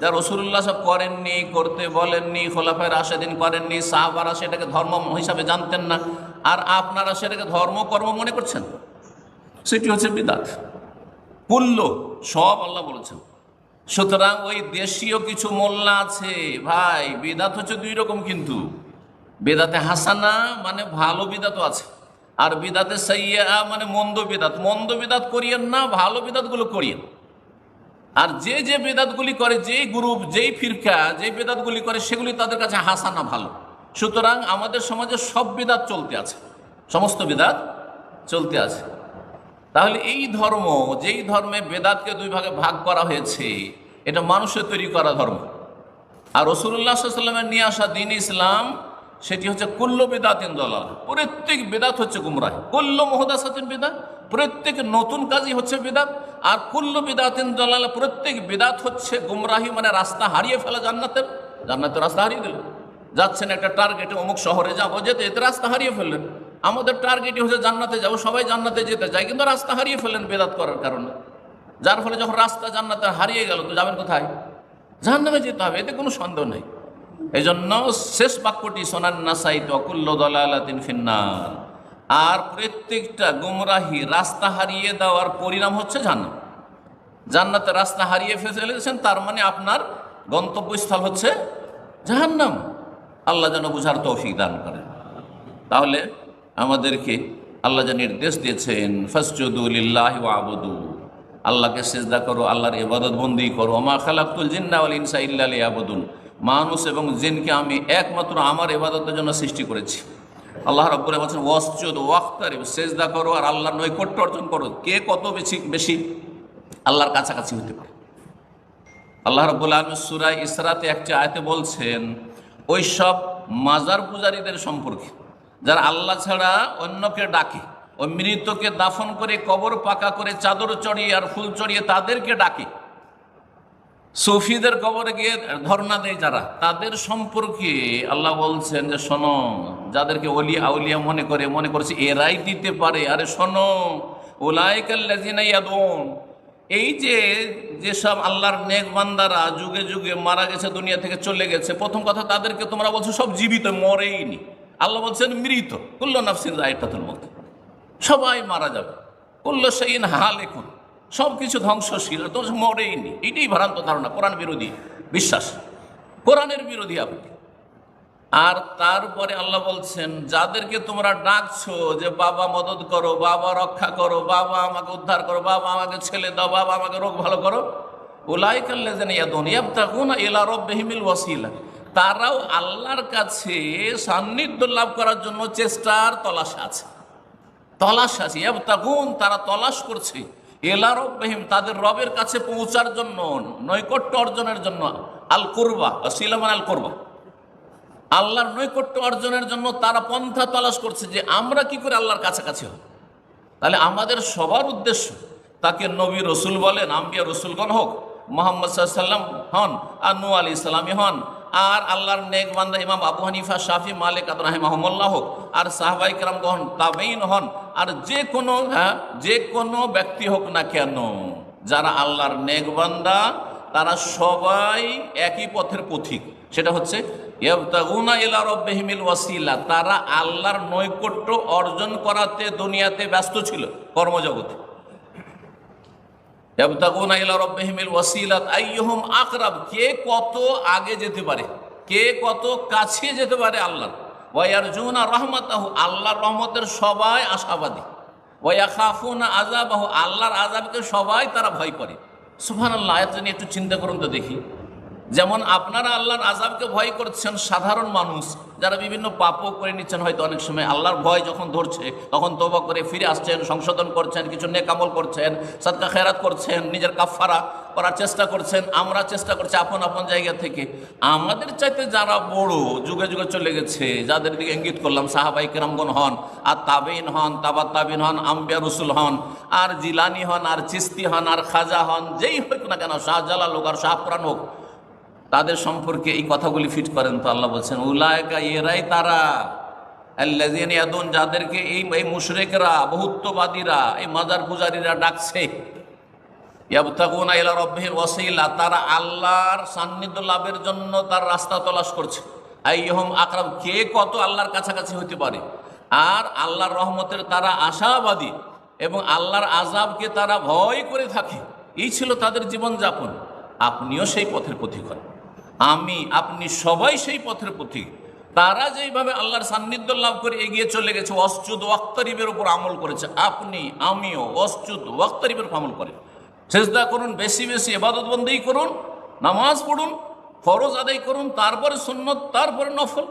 যা রসুল্লাহ সব করেননি, করতে বলেননি, খোলাফায় রাশেদিন করেননি, সাহাবারা সেটাকে ধর্ম হিসাবে জানতেন না। আর আপনারা সেটাকে ধর্ম, কর্ম মনে করছেন? সেটি হচ্ছে বিদাত। কুল্ল, সব আল্লাহ বলেছেন। সুতরাং ওই দেশীয় কিছু মোল্লা আছে, ভাই, বেদাত হচ্ছে দুই রকম কিন্তু। বেদাতে হাসানা মানে ভালো বিদাতও আছে, আর বিদাতে সাইয়া মানে মন্দ বিদাত। মন্দ বিদাত করিয়েন না, ভালো বিদাতগুলো করিয়েন। আর যে যে বেদাতগুলি করে, যেই গ্রুপ, যেই ফিরকা, যেই বেদাতগুলি করে, সেগুলি তাদের কাছে হাসানা ভালো। সুতরাং আমাদের সমাজে সব বিদাত চলতে আছে। সমস্ত বিদাত চলতে আছে। তাহলে এই ধর্ম, যেই ধর্মে বেদাতকে দুই ভাগে ভাগ করা হয়েছে, এটা মানুষের তৈরি করা ধর্ম। আর রসুল্লাহ সাল্লামের নিয়ে আসা দিন ইসলাম, সেটি হচ্ছে কুল্ল বেদাতিন দলাল। প্রত্যেক বেদাত হচ্ছে গুমরাহ। কুল্ল মোহদাসাতিন বেদাত, প্রত্যেক নতুন কাজই হচ্ছে বেদাত। আর কুল্ল বিদাতিন দলাল প্রত্যেক বিদাত হচ্ছে গুমরাহি মানে রাস্তা হারিয়ে ফেলা জান্নাতের। জান্নাতের রাস্তা হারিয়ে দিল। যাচ্ছেন একটা টার্গেটে অমুক শহরে যাব, যেতে যেতে রাস্তা হারিয়ে ফেললেন। আমাদের টার্গেটই হচ্ছে জান্নাতে যাব, সবাই জান্নাতে যেতে চায়, কিন্তু রাস্তা হারিয়ে ফেললেন বেদাত করার কারণে। যার ফলে যখন রাস্তা জান্নাতে হারিয়ে গেল, তো যাবেন কোথায়? জাহান্নামে যেতে হবে, এতে কোনো সন্দেহ নেই। এই জন্য শেষ বাক্যটি, সোনান নাসাই অকুল্ল দলালাতিন ফিন্নার। আর প্রত্যেকটা গুমরাহি রাস্তা হারিয়ে দেওয়ার পরিণাম হচ্ছে জান্নাত। জান্নাতে রাস্তা হারিয়ে ফেলেছেন, তার মানে আপনার গন্তব্যস্থল হচ্ছে জাহান্নাম। আল্লাহ যেন বুঝার তৌফিক দান করেন। তাহলে আমাদেরকে আল্লাহ যা নির্দেশ দিয়েছেন ফসজুদুলিল্লাহ আবুদু। আল্লাহকে সেজদা করো, আল্লাহর ইবাদত বন্দি করো। আমা খালাকুল জিন্নাওয়াল ইনসা ইল্লা আবুদুন মানুষ এবং জিনকে আমি একমাত্র আমার ইবাদতের জন্য সৃষ্টি করেছি। আল্লাহ রব্বুল বলছেন, ওয়াসজুদ ওয়াক্তারিব সেজদা করো আর আল্লাহর নৈকট্য অর্জন করো। কে কত বেশি বেশি? আল্লাহর কাছাকাছি হতে পারে। আল্লাহ রব্বুল আলম সুরাই ইসরাতে একটি আয়তে বলছেন, ওই সব মাজার পূজারীদের সম্পর্কে, যারা আল্লাহ ছাড়া অন্যকে ডাকে ওই মৃতকে দাফন করে কবর পাকা করে চাদর চড়িয়ে আর ফুল চড়িয়ে তাদেরকে ডাকে সুফিদের কবরে গিয়ে ধর্ণা দেয় যারা, তাদের সম্পর্কে আল্লাহ বলছেন যে, শোনো, যাদেরকে অলিয়া আউলিয়া মনে করে, মনে করছে, এরাই দিতে পারে। আরে শোনো ওলাইকাল্লাজিনাইয়াদন এই যে, যেসব আল্লাহর নেক বান্দারা যুগে যুগে মারা গেছে, দুনিয়া থেকে চলে গেছে, প্রথম কথা তাদেরকে তোমরা বলছো, সব জীবিত, মরেইনি। আল্লাহ বলছেন, মৃত। কুল্ল নাফসিন রায়টাতুল সবাই মারা যাবে। কুল্ল সেইন হাল এখন সব কিছু ধ্বংসশীল তো মরেইনি। এটাই ভ্রান্ত ধারণা, কোরআন বিরোধী বিশ্বাস। কোরআনের বিরোধী আপনি আর তারপরে আল্লাহ বলছেন, যাদেরকে তোমরা ডাকছো যে, বাবা মদত করো, বাবা রক্ষা করো, বাবা আমাকে উদ্ধার করো, বাবা আমাকে ছেলে দাও, বাবা আমাকে রোগ ভালো করো ওলাই কাল্লে যেন এলা তারাও আল্লাহর কাছে সান্নিধ্য লাভ করার জন্য চেষ্টার তলাশ আছে। তলাশ আছে। তারা তলাশ করছে। এলা রব্বাহিম তাদের রবের কাছে পৌঁছার জন্য, নৈকট্য অর্জনের জন্য আল করবা সিলামান আল করবা আল্লাহর নৈকট্য অর্জনের জন্য তারা পন্থা তলাশ করছে যে আমরা কি করে আল্লাহর কাছাকাছি হব? তাহলে আমাদের সবার উদ্দেশ্য তাকে নবী রসুল বলেন, আম্বিয়া রসুলগণ হোক, মোহাম্মদ সাল্লাম হন, আর নু আলী ইসলামী হন। আর আল্লাহর নেক বান্দা ইমাম আবু হানিফা, শাফি, মালিক আব্রাহিম আহমল্লাহ হোক, আর সাহবাই কালাম হন তাবেইন হন, আর যে কোনো হ্যাঁ যে কোনো ব্যক্তি হোক না কেন, যারা আল্লাহর নেক বান্দা, তারা সবাই একই পথের পথিক। সেটা হচ্ছে তারা আল্লাহর নৈকট্য অর্জন করাতে দুনিয়াতে ব্যস্ত ছিল, কর্মজগতে ইয়াবতাগুনা ইলা রব্বিহিমিল ওয়াসিলাত আইয়ুহুম আকরাব। কে কত আগে যেতে পারে? কে কত কাছে যেতে পারে আল্লাহ আল্লাহর? রহমত রহমাতাহু, আল্লাহর রহমতের সবাই আশাবাদী। ওয়া খাফুনা আযাবাহু, আল্লাহর আযাবকে সবাই তারা ভয় করে। সুফান আল্লাহ একটু চিন্তা করুন তো দেখি। যেমন আপনারা আল্লাহর আজাবকে ভয় করছেন সাধারণ মানুষ, যারা বিভিন্ন পাপও করে নিচ্ছেন, হয়তো অনেক সময় আল্লাহর ভয় যখন ধরছে, তখন তোবা করে ফিরে আসছেন, সংশোধন করছেন, কিছু নেকামল করছেন, সদকা খেরাত করছেন, নিজের কাফারা করার চেষ্টা করছেন, আমরা চেষ্টা করছি আপন আপন জায়গা থেকে। আমাদের চাইতে যারা বড়, যুগে যুগে চলে গেছে, যাদের দিকে ইঙ্গিত করলাম, সাহাবাই কেরামগন হন, আর তাবিন হন তাবা তাবিন হন, আম্বিয়া রসুল হন, আর জিলানি হন, আর চিস্তি হন, আর খাজা হন, যেই হোক না কেন, শাহজালাল হোক আর শাহপুরান হোক তাদের সম্পর্কে এই কথাগুলি ফিট করেন তো আল্লাহ বলছেন উলায়কা এরাই তারা যাদেরকে এই এই মুশরিকরা বহুত্ববাদীরা এই মাজার পূজারীরা ডাকছে, ইয়াবতাগুনা তারা আল্লাহর সান্নিধ্য লাভের জন্য তার রাস্তা তলাশ করছে। আইহম আকরাম, কে কত আল্লাহর কাছাকাছি হতে পারে? আর আল্লাহর রহমতের তারা আশাবাদী এবং আল্লাহর আজাবকে তারা ভয় করে থাকে। এই ছিল তাদের জীবনযাপন। আপনিও সেই পথের পথিক হন। আমি, আপনি সবাই সেই পথের পথিক। তারা যেইভাবে আল্লাহর সান্নিধ্য লাভ করে এগিয়ে চলে গেছে অস্তুদ ওয়াক্তারিবের উপর আমল করেছে। আপনি, আমিও অস্তুদ ওয়াক্তারিবের আমল করে। চেষ্টা করুন, বেশি বেশি এবাদত বন্দেই করুন, নামাজ পড়ুন, ফরজ আদায় করুন, তারপরে সুন্নত, তারপরে নফল।